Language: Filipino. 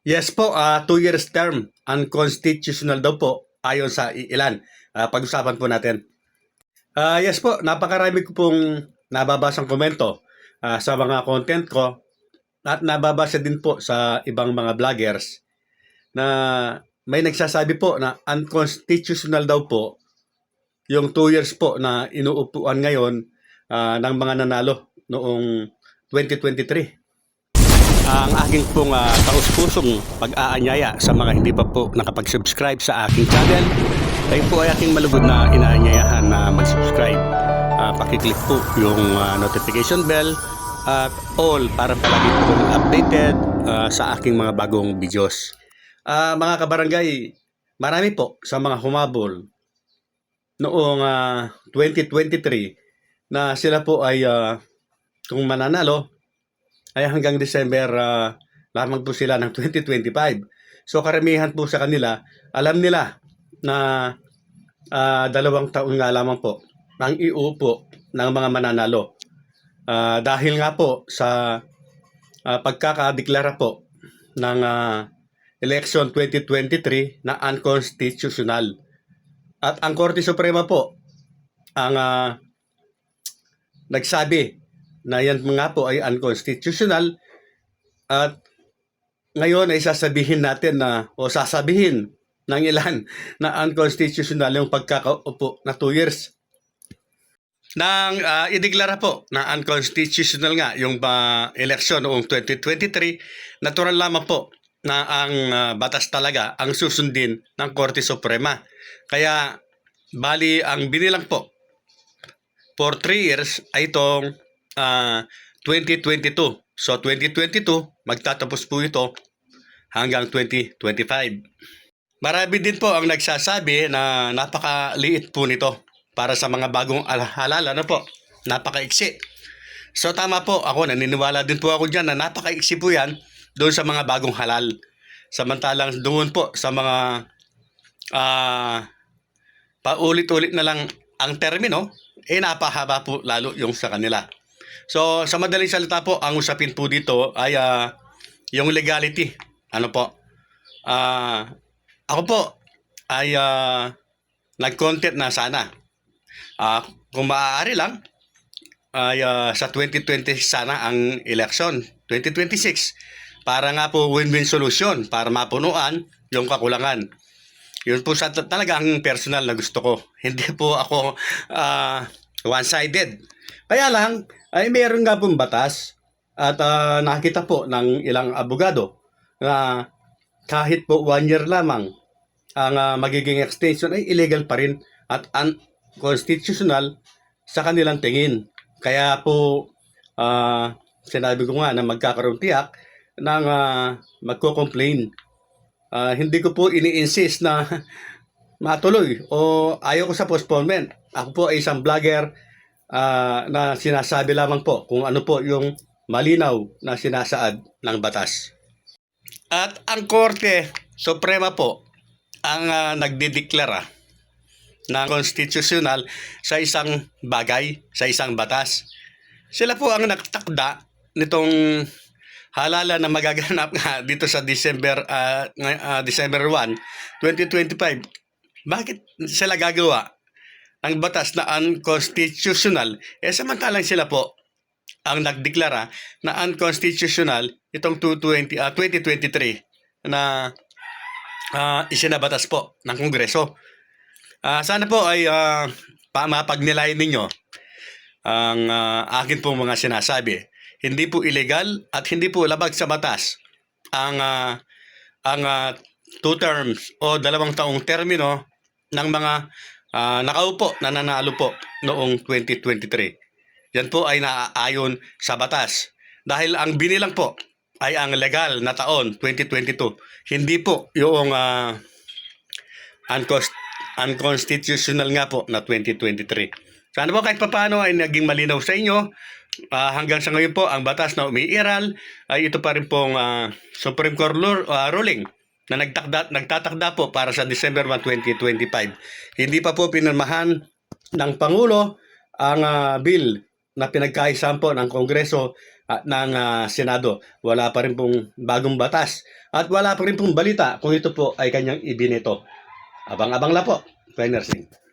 Yes po, ah two years term. Unconstitutional daw po ayon sa ilan. Ah, pag-usapan po natin. Ah yes po, napakarami ko pong nababasang komento ah, sa mga content ko at nababasa din po sa ibang mga vloggers na may nagsasabi po na unconstitutional daw po yung two years po na inuupuan ngayon ah, ng mga nanalo noong 2023 ang aking pong uh, taus-pusong pag-aanyaya sa mga hindi pa po nakapag-subscribe sa aking channel ay po ay aking malugod na inaanyayahan na mag-subscribe. Uh, pakiclick po yung ah, notification bell at all para palagi po updated ah, sa aking mga bagong videos. Ah, mga kabarangay, marami po sa mga humabol noong ah, 2023 na sila po ay ah, kung mananalo ay hanggang December ah, lamang po sila ng 2025. So karamihan po sa kanila, alam nila na ah, dalawang taon nga lamang po ang iupo ng mga mananalo. Ah, dahil nga po sa ah, pagkakadeklara po ng ah, election 2023 na unconstitutional. At ang Korte Suprema po ang ah, nagsabi na yan nga po ay unconstitutional at ngayon ay sasabihin natin na o sasabihin ng ilan na unconstitutional yung pagkakaupo na 2 years. Nang uh, ideklara po na unconstitutional nga yung uh, eleksyon noong 2023, natural lamang po na ang ah, batas talaga ang susundin ng Korte Suprema. Kaya bali ang binilang po for 3 years ay itong ah, 2022. So 2022, magtatapos po ito hanggang 2025. Marami din po ang nagsasabi na napakaliit po nito para sa mga bagong al- halal. Ano po? Napakaiksi. So tama po, ako naniniwala din po ako dyan na napakaiksi po yan doon sa mga bagong halal. Samantalang doon po sa mga ah paulit-ulit na lang ang termino, eh napahaba po lalo yung sa kanila. So, sa madaling salita po, ang usapin po dito ay ah, yung legality. Ano po? Ah, ako po ay ah, nag-content na sana. Ah, kung maaari lang, ay ah, sa 2020 sana ang election. 2026. Para nga po win-win solution para mapunuan yung kakulangan. Yun po sa talaga ang personal na gusto ko. Hindi po ako ah, one-sided. Kaya lang, ay meron nga pong batas at ah, nakita po ng ilang abogado na kahit po one year lamang ang ah, magiging extension ay illegal pa rin at unconstitutional sa kanilang tingin. Kaya po ah, sinabi ko nga na magkakaroon tiyak ng uh, magko-complain. Ah, hindi ko po ini-insist na matuloy o ayaw ko sa postponement. Ako po ay isang vlogger ah, na sinasabi lamang po kung ano po yung malinaw na sinasaad ng batas. At ang Korte Suprema po ang ah, nagdideklara na constitutional sa isang bagay, sa isang batas. Sila po ang nagtakda nitong halala na magaganap nga dito sa December ngay- ah, December 1, 2025. Bakit sila gagawa ng batas na unconstitutional? Eh samantalang sila po ang nagdeklara na unconstitutional itong 220, ah, 2023 na ah, isinabatas po ng Kongreso. Ah, sana po ay uh, mapagnilayan ninyo ang ah, akin pong mga sinasabi. Hindi po illegal at hindi po labag sa batas ang ah, ang ah, two terms o dalawang taong termino ng mga ah, nakaupo na nanalo po noong 2023. Yan po ay naaayon sa batas. Dahil ang binilang po ay ang legal na taon 2022. Hindi po yung ah, unconst- unconstitutional nga po na 2023. Sana po kahit papano ay naging malinaw sa inyo. Ah, hanggang sa ngayon po, ang batas na umiiral ay ito pa rin pong ah, Supreme Court ah, ruling na nagtakda, nagtatakda po para sa December 1, 2025. Hindi pa po pinirmahan ng Pangulo ang ah, bill na pinagkaisan po ng Kongreso at ng ah, Senado. Wala pa rin pong bagong batas at wala pa rin pong balita kung ito po ay kanyang ibinito. Abang-abang la po, Trainer Singh.